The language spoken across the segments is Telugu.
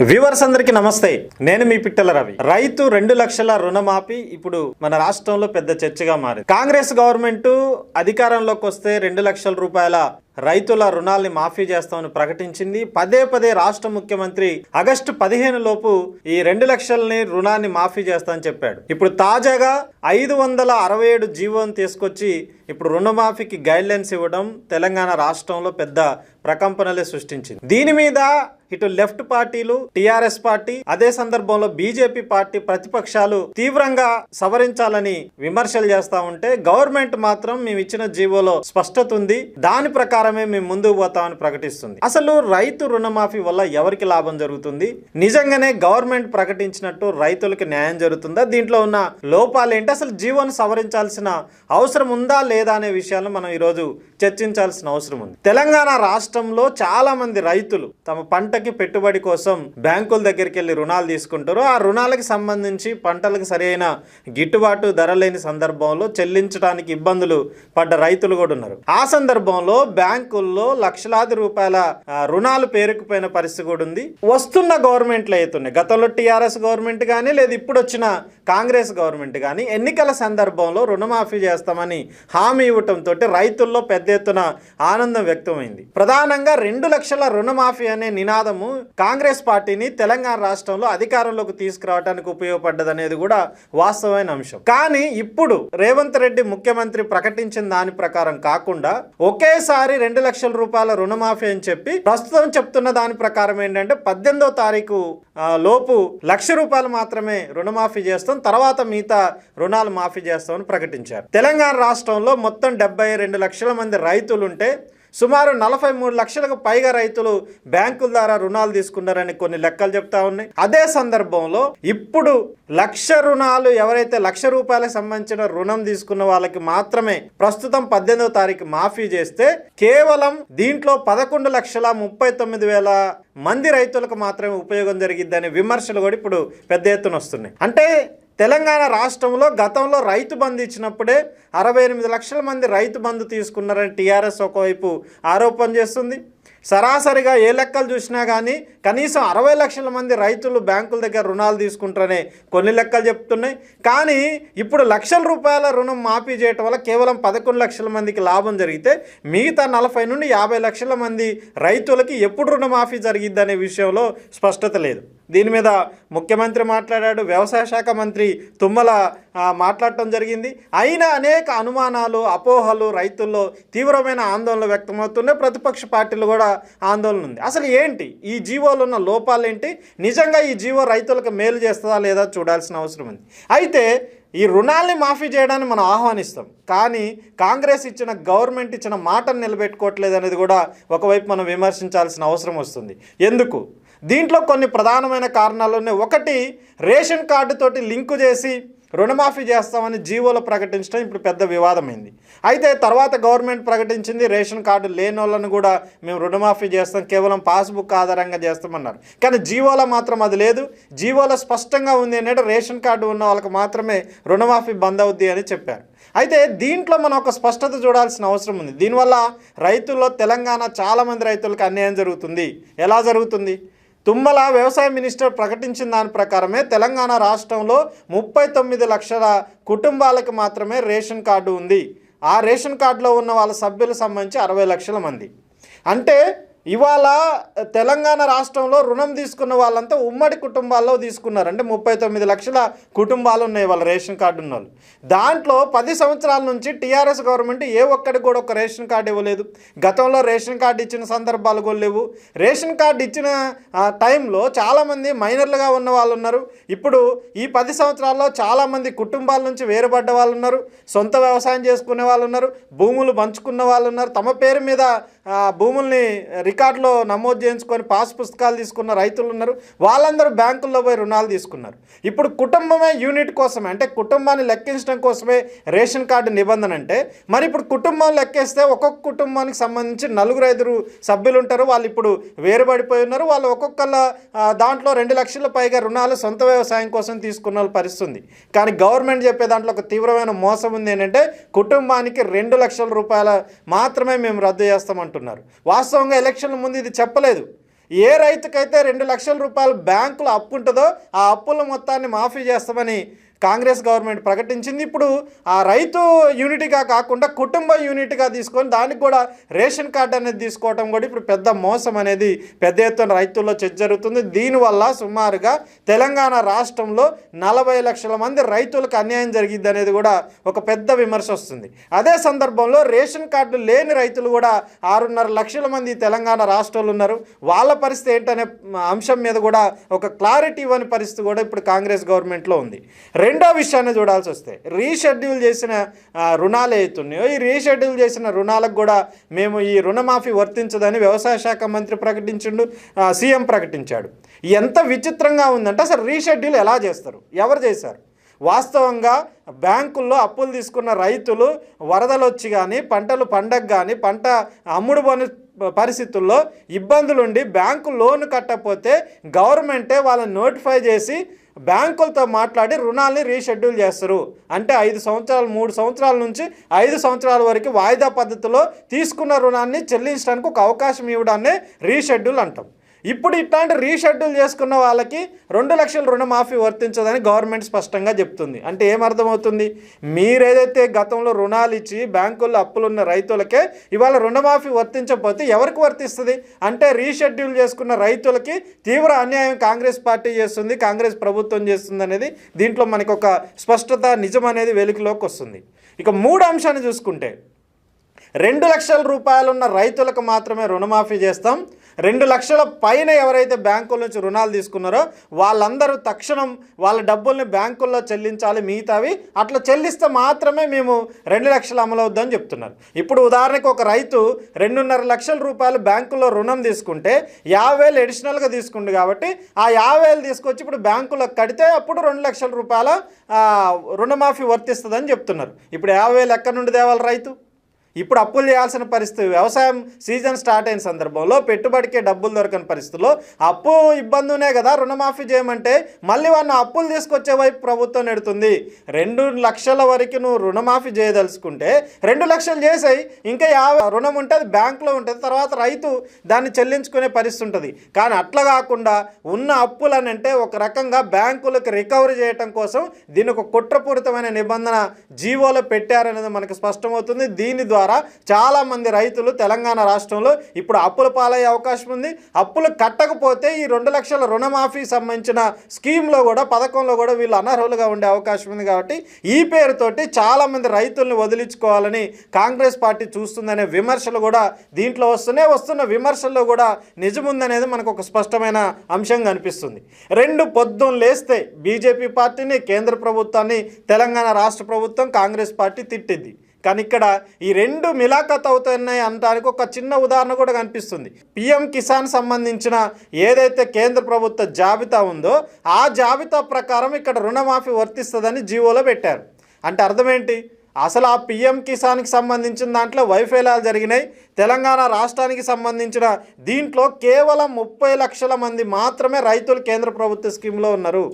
వ్యూవర్స్ అందరికి నమస్తే. నేను మీ పిట్టల రవి. రైతు రెండు లక్షల రుణమాఫీ ఇప్పుడు మన రాష్ట్రంలో పెద్ద చర్చగా మారింది. కాంగ్రెస్ గవర్నమెంట్ అధికారంలోకి వస్తే రెండు లక్షల రూపాయల రైతుల రుణాల్ని మాఫీ చేస్తామని ప్రకటించింది. పదే పదే రాష్ట్ర ముఖ్యమంత్రి ఆగస్టు పదిహేను లోపు ఈ రెండు లక్షల్ని రుణాన్ని మాఫీ చేస్తామని చెప్పాడు. ఇప్పుడు తాజాగా ఐదు వందల అరవై ఏడు జీవోని తీసుకొచ్చి ఇప్పుడు రుణమాఫీకి గైడ్ లైన్స్ ఇవ్వడం తెలంగాణ రాష్ట్రంలో పెద్ద ప్రకంపనలే సృష్టించింది. దీని మీద ఇటు లెఫ్ట్ పార్టీలు టిఆర్ఎస్ పార్టీ అదే సందర్భంలో బీజేపీ పార్టీ ప్రతిపక్షాలు తీవ్రంగా సవరించాలని విమర్శలు చేస్తా ఉంటే గవర్నమెంట్ మాత్రం మేము ఇచ్చిన జీవోలో స్పష్టత ఉంది. దాని ప్రకారం ప్రకారమే మేము ముందుకు పోతామని ప్రకటిస్తుంది. అసలు రైతు రుణమాఫీ వల్ల ఎవరికి లాభం జరుగుతుంది? నిజంగానే గవర్నమెంట్ ప్రకటించినట్టు రైతులకు న్యాయం జరుగుతుందా? దీంట్లో ఉన్న లోపాలు ఏంటి అసలు జీవోను సవరించాల్సిన అవసరం ఉందా లేదా అనే విషయాలను మనం ఈరోజు చర్చించాల్సిన అవసరం ఉంది. తెలంగాణ రాష్ట్రంలో చాలా మంది రైతులు తమ పంటకి పెట్టుబడి కోసం బ్యాంకుల దగ్గరికి వెళ్ళి రుణాలు తీసుకుంటారు. ఆ రుణాలకు సంబంధించి పంటలకు సరైన గిట్టుబాటు ధర లేని సందర్భంలో చెల్లించడానికి ఇబ్బందులు పడ్డ రైతులు కూడా ఉన్నారు. ఆ సందర్భంలో బ్యాంకుల్లో లక్షలాది రూపాయల రుణాలు పేరుకుపోయిన పరిస్థితి కూడా ఉంది. వస్తున్న గవర్నమెంట్లు అవుతున్నాయి గతంలో టీఆర్ఎస్ గవర్నమెంట్ కానీ లేదు ఇప్పుడు వచ్చిన కాంగ్రెస్ గవర్నమెంట్ కానీ ఎన్నికల సందర్భంలో రుణమాఫీ చేస్తామని హామీ ఇవ్వటంతో రైతుల్లో పెద్ద ఎత్తున ఆనందం వ్యక్తమైంది. ప్రధానంగా రెండు లక్షల రుణమాఫీ అనే నినాదము కాంగ్రెస్ పార్టీని తెలంగాణ రాష్ట్రంలో అధికారంలోకి తీసుకురావడానికి ఉపయోగపడ్డదనేది కూడా వాస్తవమైన అంశం. కానీ ఇప్పుడు రేవంత్ రెడ్డి ముఖ్యమంత్రి ప్రకటించిన దాని ప్రకారం కాకుండా ఒకేసారి రెండు లక్షల రూపాయల రుణమాఫీ అని చెప్పి ప్రస్తుతం చెప్తున్న దాని ప్రకారం ఏంటంటే పద్దెనిమిదో తారీఖు లోపు లక్ష రూపాయలు మాత్రమే రుణమాఫీ చేస్తాం తర్వాత మిగతా రుణాలు మాఫీ చేస్తామని ప్రకటించారు. తెలంగాణ రాష్ట్రంలో మొత్తం డెబ్బై రెండు లక్షల మంది రైతులుంటే సుమారు నలభై మూడు లక్షలకు పైగా రైతులు బ్యాంకుల ద్వారా రుణాలు తీసుకున్నారని కొన్ని లెక్కలు చెప్తా ఉన్నాయి. అదే సందర్భంలో ఇప్పుడు లక్ష రుణాలు ఎవరైతే లక్ష రూపాయలకు సంబంధించిన రుణం తీసుకున్న వాళ్ళకి మాత్రమే ప్రస్తుతం పద్దెనిమిదవ తారీఖు మాఫీ చేస్తే కేవలం దీంట్లో పదకొండు లక్షల ముప్పై తొమ్మిది వేల మంది రైతులకు మాత్రమే ఉపయోగం జరిగిద్దని విమర్శలు కూడా ఇప్పుడు పెద్ద ఎత్తున వస్తున్నాయి. అంటే తెలంగాణ రాష్ట్రంలో గతంలో రైతు బంధు ఇచ్చినప్పుడే అరవై ఎనిమిది లక్షల మంది రైతు బంధు తీసుకున్నారని టీఆర్ఎస్ ఒకవైపు ఆరోపణ చేస్తుంది. సరాసరిగా ఏ లెక్కలు చూసినా కానీ కనీసం అరవై లక్షల మంది రైతులు బ్యాంకుల దగ్గర రుణాలు తీసుకుంటారనే కొన్ని లెక్కలు చెప్తున్నాయి. కానీ ఇప్పుడు లక్షల రూపాయల రుణం మాఫీ చేయటం వల్ల కేవలం పదకొండు లక్షల మందికి లాభం జరిగితే మిగతా నలభై నుండి యాభై లక్షల మంది రైతులకి ఎప్పుడు రుణమాఫీ జరిగిద్ది అనే విషయంలో స్పష్టత లేదు. దీని మీద ముఖ్యమంత్రి మాట్లాడాడు వ్యవసాయ శాఖ మంత్రి తుమ్మల మాట్లాడటం జరిగింది. అయినా అనేక అనుమానాలు అపోహలు రైతుల్లో తీవ్రమైన ఆందోళన వ్యక్తమవుతున్నాయి. ప్రతిపక్ష పార్టీలు కూడా ఆందోళన ఉంది. అసలు ఏంటి? ఈ జీవోలో ఉన్న లోపాలు ఏంటి? నిజంగా ఈ జీవో రైతులకు మేలు చేస్తుందా లేదా చూడాల్సిన అవసరం ఉంది. అయితే ఈ రుణాల్ని మాఫీ చేయడాన్ని మనం ఆహ్వానిస్తాం. కానీ కాంగ్రెస్ ఇచ్చిన గవర్నమెంట్ ఇచ్చిన మాటను నిలబెట్టుకోవట్లేదు అనేది కూడా ఒకవైపు మనం విమర్శించాల్సిన అవసరం వస్తుంది. ఎందుకు? దీంట్లో కొన్ని ప్రధానమైన కారణాలు ఉన్నాయి ఒకటి రేషన్ కార్డుతోటి లింకు చేసి రుణమాఫీ చేస్తామని జీవోలో ప్రకటించడం ఇప్పుడు పెద్ద వివాదమైంది. అయితే తర్వాత గవర్నమెంట్ ప్రకటించింది రేషన్ కార్డు లేని వాళ్ళని కూడా మేము రుణమాఫీ చేస్తాం కేవలం పాస్బుక్ ఆధారంగా చేస్తామన్నారు. కానీ జీవోలో మాత్రం అది లేదు. జీవోలో స్పష్టంగా ఉంది ఏంటంటే రేషన్ కార్డు ఉన్న వాళ్ళకి మాత్రమే రుణమాఫీ బంద్ అవుద్ది అని చెప్పారు. అయితే దీంట్లో మనం ఒక స్పష్టత చూడాల్సిన అవసరం ఉంది. దీనివల్ల రైతుల్లో తెలంగాణ చాలామంది రైతులకు అన్యాయం జరుగుతుంది. ఎలా జరుగుతుంది? తుమ్మల వ్యవసాయ మినిస్టర్ ప్రకటించిన దాని ప్రకారమే తెలంగాణ రాష్ట్రంలో ముప్పై తొమ్మిది లక్షల కుటుంబాలకు మాత్రమే రేషన్ కార్డు ఉంది. ఆ రేషన్ కార్డులో ఉన్న వాళ్ళ సభ్యులకు సంబంధించి అరవై లక్షల మంది. అంటే ఇవాళ తెలంగాణ రాష్ట్రంలో రుణం తీసుకున్న వాళ్ళంతా ఉమ్మడి కుటుంబాల్లో తీసుకున్నారు. అంటే ముప్పై తొమ్మిది లక్షల కుటుంబాలు ఉన్నాయి వాళ్ళ రేషన్ కార్డు ఉన్న వాళ్ళు దాంట్లో పది సంవత్సరాల నుంచి టీఆర్ఎస్ గవర్నమెంట్ ఏ ఒక్కడి కూడా ఒక రేషన్ కార్డు ఇవ్వలేదు. గతంలో రేషన్ కార్డు ఇచ్చిన సందర్భాలు కూడా లేవు. రేషన్ కార్డు ఇచ్చిన టైంలో చాలామంది మైనర్లుగా ఉన్న వాళ్ళు ఉన్నారు. ఇప్పుడు ఈ పది సంవత్సరాల్లో చాలామంది కుటుంబాల నుంచి వేరుపడ్డ వాళ్ళు ఉన్నారు. సొంత వ్యవసాయం చేసుకునే వాళ్ళు ఉన్నారు. భూములు పంచుకున్న వాళ్ళు ఉన్నారు. తమ పేరు మీద భూముల్ని రికార్డులో నమోదు చేయించుకొని పాస్ పుస్తకాలు తీసుకున్న రైతులు ఉన్నారు. వాళ్ళందరూ బ్యాంకుల్లో పోయి రుణాలు తీసుకున్నారు. ఇప్పుడు కుటుంబమే యూనిట్ కోసమే అంటే కుటుంబాన్ని లెక్కించడం కోసమే రేషన్ కార్డు నిబంధన అంటే మరి ఇప్పుడు కుటుంబం లెక్కేస్తే ఒక్కొక్క కుటుంబానికి సంబంధించి నలుగురు ఐదుగురు సభ్యులు ఉంటారు. వాళ్ళు ఇప్పుడు వేరుపడిపోయి ఉన్నారు. వాళ్ళు ఒక్కొక్కళ్ళ దాంట్లో రెండు లక్షల పైగా రుణాలు సొంత వ్యవసాయం కోసం తీసుకున్న వాళ్ళ పరిస్థితి కానీ గవర్నమెంట్ చెప్పే దాంట్లో ఒక తీవ్రమైన మోసం ఉంది ఏంటంటే కుటుంబానికి రెండు లక్షల రూపాయల మాత్రమే మేము రద్దు చేస్తామంటున్నారు. వాస్తవంగా ఎలక్షన్ ఎలక్షన్ల ముందు ఇది చెప్పలేదు. ఏ రైతుకైతే రెండు లక్షల రూపాయలు బ్యాంకులో అప్పు ఉంటుందో ఆ అప్పుల మొత్తాన్ని మాఫీ చేస్తామని కాంగ్రెస్ గవర్నమెంట్ ప్రకటించింది. ఇప్పుడు ఆ రైతు యూనిట్గా కాకుండా కుటుంబ యూనిట్గా తీసుకొని దానికి కూడా రేషన్ కార్డు అనేది తీసుకోవడం కూడా ఇప్పుడు పెద్ద మోసం అనేది పెద్ద ఎత్తున రైతుల్లో చర్చ జరుగుతుంది. దీనివల్ల సుమారుగా తెలంగాణ రాష్ట్రంలో నలభై లక్షల మంది రైతులకు అన్యాయం జరిగింది అనేది కూడా ఒక పెద్ద విమర్శ వస్తుంది. అదే సందర్భంలో రేషన్ కార్డు లేని రైతులు కూడా ఆరున్నర లక్షల మంది తెలంగాణ రాష్ట్రంలో ఉన్నారు. వాళ్ళ పరిస్థితి ఏంటనే అంశం మీద కూడా ఒక క్లారిటీ ఇవ్వని పరిస్థితి కూడా ఇప్పుడు కాంగ్రెస్ గవర్నమెంట్లో ఉంది. రెండు రెండో విషయాన్ని చూడాల్సి వస్తే రీషెడ్యూల్ చేసిన రుణాలు అవుతున్నాయో ఈ రీషెడ్యూల్ చేసిన రుణాలకు కూడా మేము ఈ రుణమాఫీ వర్తించదని వ్యవసాయ శాఖ మంత్రి ప్రకటించిండు సీఎం ప్రకటించాడు. ఎంత విచిత్రంగా ఉందంటే అసలు రీషెడ్యూల్ ఎలా చేస్తారు? ఎవరు చేశారు? వాస్తవంగా బ్యాంకుల్లో అప్పులు తీసుకున్న రైతులు వరదలు వచ్చి కానీ పంటలు పండగ కానీ పంట అమ్ముడు పోని పరిస్థితుల్లో ఇబ్బందులుండి బ్యాంకు లోన్ కట్టకపోతే గవర్నమెంటే వాళ్ళని నోటిఫై చేసి బ్యాంకులతో మాట్లాడి రుణాల్ని రీషెడ్యూల్ చేస్తారు. అంటే ఐదు సంవత్సరాలు మూడు సంవత్సరాల నుంచి ఐదు సంవత్సరాల వరకు వాయిదా పద్ధతిలో తీసుకున్న రుణాన్ని చెల్లించడానికి ఒక అవకాశం ఇవ్వడాన్ని రీషెడ్యూల్ అంటాం. ఇప్పుడు ఇట్లాంటి రీషెడ్యూల్ చేసుకున్న వాళ్ళకి రెండు లక్షల రుణమాఫీ వర్తించదని గవర్నమెంట్ స్పష్టంగా చెప్తుంది. అంటే ఏమర్థమవుతుంది మీరేదైతే గతంలో రుణాలు ఇచ్చి బ్యాంకుల్లో అప్పులున్న రైతులకే ఇవాళ రుణమాఫీ వర్తించకపోతే ఎవరికి వర్తిస్తుంది? అంటే రీషెడ్యూల్ చేసుకున్న రైతులకి తీవ్ర అన్యాయం కాంగ్రెస్ పార్టీ చేస్తుంది కాంగ్రెస్ ప్రభుత్వం చేస్తుంది అనేది దీంట్లో మనకు ఒక స్పష్టత నిజం అనేది వెలుగులోకి వస్తుంది. ఇక మూడు అంశాన్ని చూసుకుంటే రెండు లక్షల రూపాయలున్న రైతులకు మాత్రమే రుణమాఫీ చేస్తాం రెండు లక్షల పైన ఎవరైతే బ్యాంకుల నుంచి రుణాలు తీసుకున్నారో వాళ్ళందరూ తక్షణం వాళ్ళ డబ్బుల్ని బ్యాంకుల్లో చెల్లించాలి మిగతావి. అట్లా చెల్లిస్తే మాత్రమే మేము రెండు లక్షలు అమలవుద్దని చెప్తున్నారు. ఇప్పుడు ఉదాహరణకు ఒక రైతు రెండున్నర లక్షల రూపాయలు బ్యాంకులో రుణం తీసుకుంటే యాభై వేలు అడిషనల్గా తీసుకుండు కాబట్టి ఆ యాభై వేలు తీసుకొచ్చి ఇప్పుడు బ్యాంకులో కడితే అప్పుడు రెండు లక్షల రూపాయల రుణమాఫీ వర్తిస్తుందని చెప్తున్నారు. ఇప్పుడు యాభై వేలు ఎక్కడి నుండి తేవాలి రైతు? ఇప్పుడు అప్పులు చేయాల్సిన పరిస్థితి వ్యవసాయం సీజన్ స్టార్ట్ అయిన సందర్భంలో పెట్టుబడికే డబ్బులు దొరకని పరిస్థితుల్లో అప్పు ఇబ్బందునే కదా రుణమాఫీ చేయమంటే మళ్ళీ వాళ్ళు అప్పులు తీసుకొచ్చే వైపు ప్రభుత్వం నెడుతుంది. రెండు లక్షల వరకు నువ్వు రుణమాఫీ చేయదలుచుకుంటే రెండు లక్షలు చేసాయి. ఇంకా యాభై రుణం ఉంటే అది బ్యాంకులో ఉంటుంది తర్వాత రైతు దాన్ని చెల్లించుకునే పరిస్థితి ఉంటుంది. కానీ అట్లా కాకుండా ఉన్న అప్పులని అంటే ఒక రకంగా బ్యాంకులకు రికవరీ చేయటం కోసం దీనికి ఒక కుట్రపూరితమైన నిబంధన జీవోలో పెట్టారనేది మనకు స్పష్టమవుతుంది. దీని ద్వారా చాలామంది రైతులు తెలంగాణ రాష్ట్రంలో ఇప్పుడు అప్పుల పాలయ్యే అవకాశం ఉంది. అప్పులు కట్టకపోతే ఈ రెండు లక్షల రుణమాఫీ సంబంధించిన స్కీమ్లో కూడా పథకంలో కూడా వీళ్ళు అనర్హులుగా ఉండే అవకాశం ఉంది కాబట్టి ఈ పేరుతోటి చాలామంది రైతుల్ని వదిలించుకోవాలని కాంగ్రెస్ పార్టీ చూస్తుందనే విమర్శలు కూడా దీంట్లో వస్తూనే వస్తున్న విమర్శల్లో కూడా నిజముందనేది మనకు ఒక స్పష్టమైన అంశం కనిపిస్తుంది. రెండు పొద్దున్న లేస్తే బీజేపీ పార్టీని కేంద్ర ప్రభుత్వాన్ని తెలంగాణ రాష్ట్ర ప్రభుత్వం కాంగ్రెస్ పార్టీ తిట్టింది. కానీ ఇక్కడ ఈ రెండు మిలాఖత్ అవుతున్నాయి అనడానికి ఒక చిన్న ఉదాహరణ కూడా కనిపిస్తుంది. పిఎం కిసాన్ సంబంధించిన ఏదైతే కేంద్ర ప్రభుత్వ జాబితా ఉందో ఆ జాబితా ప్రకారం ఇక్కడ రుణమాఫీ వర్తిస్తుందని జీవోలో పెట్టారు. అంటే అర్థం ఏంటి? అసలు ఆ పిఎం కిసాన్కి సంబంధించిన దాంట్లో వైఫల్యాలు జరిగినాయి. తెలంగాణ రాష్ట్రానికి సంబంధించిన దీంట్లో కేవలం ముప్పై లక్షల మంది మాత్రమే రైతులు కేంద్ర ప్రభుత్వ స్కీమ్లో ఉన్నారు.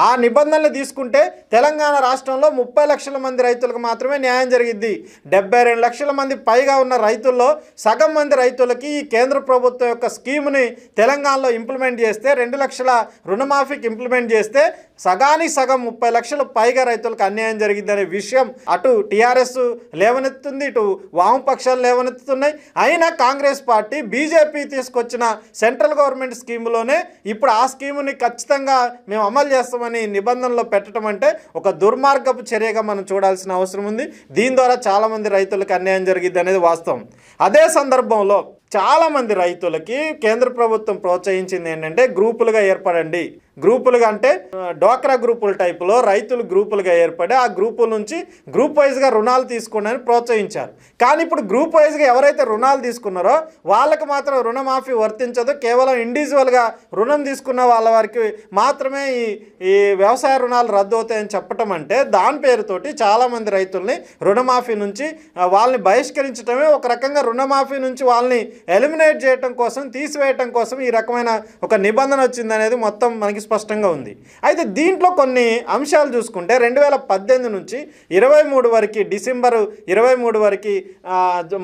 ఆ నిబంధనలు తీసుకుంటే తెలంగాణ రాష్ట్రంలో ముప్పై లక్షల మంది రైతులకు మాత్రమే న్యాయం జరిగిద్ది. డెబ్బై రెండు లక్షల మంది పైగా ఉన్న రైతుల్లో సగం మంది రైతులకి ఈ కేంద్ర ప్రభుత్వం యొక్క స్కీమ్ని తెలంగాణలో ఇంప్లిమెంట్ చేస్తే రెండు లక్షల రుణమాఫీకి ఇంప్లిమెంట్ చేస్తే సగానికి సగం ముప్పై లక్షల పైగా రైతులకు అన్యాయం జరిగిందనే విషయం అటు టీఆర్ఎస్ లేవనెత్తుంది ఇటు వామపక్షాలు లేవనెత్తుతున్నాయి. అయినా కాంగ్రెస్ పార్టీ బీజేపీ తీసుకొచ్చిన సెంట్రల్ గవర్నమెంట్ స్కీములోనే ఇప్పుడు ఆ స్కీముని ఖచ్చితంగా మేము అమలు చేస్తాం చేస్తామని నిబంధనలో పెట్టడం అంటే ఒక దుర్మార్గపు చర్యగా మనం చూడాల్సిన అవసరం ఉంది. దీని ద్వారా చాలామంది రైతులకు అన్యాయం జరిగింది అనేది వాస్తవం. అదే సందర్భంలో చాలామంది రైతులకి కేంద్ర ప్రభుత్వం ప్రోత్సహించింది ఏంటంటే గ్రూపులుగా ఏర్పడండి. గ్రూపులుగా అంటే డోక్రా డ్వాక్రా గ్రూపుల టైపులో రైతులు గ్రూపులుగా ఏర్పడి ఆ గ్రూపుల నుంచి గ్రూప్ వైజ్గా రుణాలు తీసుకోండి ప్రోత్సహించారు. కానీ ఇప్పుడు గ్రూప్ వైజ్గా ఎవరైతే రుణాలు తీసుకున్నారో వాళ్ళకి మాత్రం రుణమాఫీ వర్తించదు. కేవలం ఇండివిజువల్గా రుణం తీసుకున్న వాళ్ళ వారికి మాత్రమే ఈ ఈ వ్యవసాయ రుణాలు రద్దు అవుతాయని చెప్పటం అంటే దాని పేరుతోటి చాలామంది రైతుల్ని రుణమాఫీ నుంచి వాళ్ళని బహిష్కరించడమే ఒక రకంగా రుణమాఫీ నుంచి వాళ్ళని ఎలిమినేట్ చేయటం కోసం తీసివేయటం కోసం ఈ రకమైన ఒక నిబంధన వచ్చిందనేది మొత్తం మనకి మనకి స్పష్టంగా ఉంది. అయితే దీంట్లో కొన్ని అంశాలు చూసుకుంటే రెండు వేల పద్దెనిమిది నుంచి ఇరవై మూడు వరకు డిసెంబర్ ఇరవై మూడు వరకు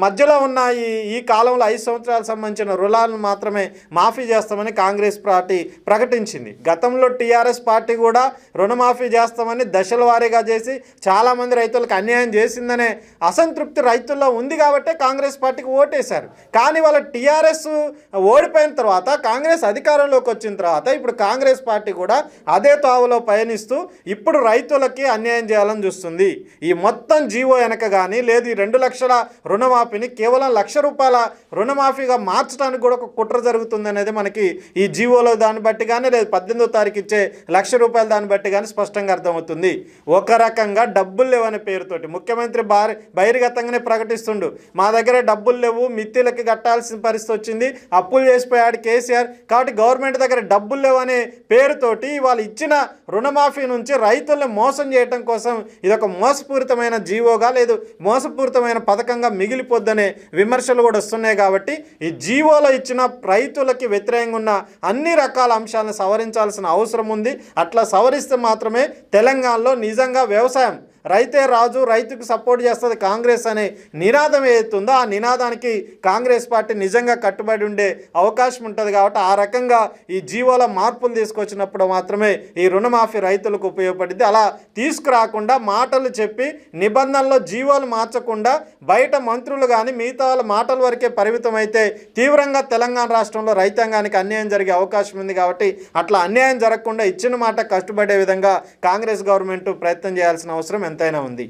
మధ్యలో ఉన్న ఈ ఈ కాలంలో ఐదు సంవత్సరాలకు సంబంధించిన రుణాలను మాత్రమే మాఫీ చేస్తామని కాంగ్రెస్ పార్టీ ప్రకటించింది. గతంలో టీఆర్ఎస్ పార్టీ కూడా రుణమాఫీ చేస్తామని దశల వారీగా చేసి చాలామంది రైతులకు అన్యాయం చేసిందనే అసంతృప్తి రైతుల్లో ఉంది కాబట్టే కాంగ్రెస్ పార్టీకి ఓటేశారు. కానీ వాళ్ళ టీఆర్ఎస్ ఓడిపోయిన తర్వాత కాంగ్రెస్ అధికారంలోకి వచ్చిన తర్వాత ఇప్పుడు కాంగ్రెస్ పార్టీ కూడా అదే తావులో పయనిస్తూ ఇప్పుడు రైతులకి అన్యాయం చేయాలని చూస్తుంది. ఈ మొత్తం జీవో వెనక కానీ లేదు ఈ రెండు లక్షల రుణమాఫీని కేవలం లక్ష రూపాయల రుణమాఫీగా మార్చడానికి కూడా ఒక కుట్ర జరుగుతుంది అనేది మనకి ఈ జీవోలో దాన్ని బట్టి కానీ లేదు పద్దెనిమిదో తారీఖు ఇచ్చే లక్ష రూపాయలు దాన్ని బట్టి కానీ స్పష్టంగా అర్థమవుతుంది. ఒక రకంగా డబ్బులు లేవనే పేరుతోటి ముఖ్యమంత్రి భారీ బహిర్గతంగానే ప్రకటిస్తుండు. మా దగ్గర డబ్బులు లేవు మిత్తిలకి కట్టాల్సిన పరిస్థితి వచ్చింది అప్పులు చేసిపోయాడు కేసీఆర్. కాబట్టి గవర్నమెంట్ దగ్గర డబ్బులు లేవనే పేరుతోటి వాళ్ళు ఇచ్చిన రుణమాఫీ నుంచి రైతులను మోసం చేయటం కోసం ఇది ఒక మోసపూరితమైన జీవోగా లేదు మోసపూరితమైన పథకంగా మిగిలిపోద్దనే విమర్శలు కూడా వస్తున్నాయి కాబట్టి ఈ జీవోలో ఇచ్చిన రైతులకి వ్యతిరేకంగా ఉన్న అన్ని రకాల అంశాలను సవరించాల్సిన అవసరం ఉంది. అట్లా సవరిస్తే మాత్రమే తెలంగాణలో నిజంగా వ్యవసాయం రైతే రాజు రైతుకు సపోర్ట్ చేస్తుంది కాంగ్రెస్ అనే నినాదం ఏదైతుందో ఆ నినాదానికి కాంగ్రెస్ పార్టీ నిజంగా కట్టుబడి ఉండే అవకాశం ఉంటుంది కాబట్టి ఆ రకంగా ఈ జీవోల మార్పులు తీసుకొచ్చినప్పుడు మాత్రమే ఈ రుణమాఫీ రైతులకు ఉపయోగపడింది అలా తీసుకురాకుండా మాటలు చెప్పి నిబంధనలో జీవోలు మార్చకుండా బయట మంత్రులు కానీ మిగతా వాళ్ళ మాటల వరకే పరిమితం అయితే తీవ్రంగా తెలంగాణ రాష్ట్రంలో రైతాంగానికి అన్యాయం జరిగే అవకాశం ఉంది కాబట్టి అట్లా అన్యాయం జరగకుండా ఇచ్చిన మాట కష్టపడే విధంగా కాంగ్రెస్ గవర్నమెంట్ ప్రయత్నం చేయాల్సిన అవసరం ఎంతైనా ఉంది.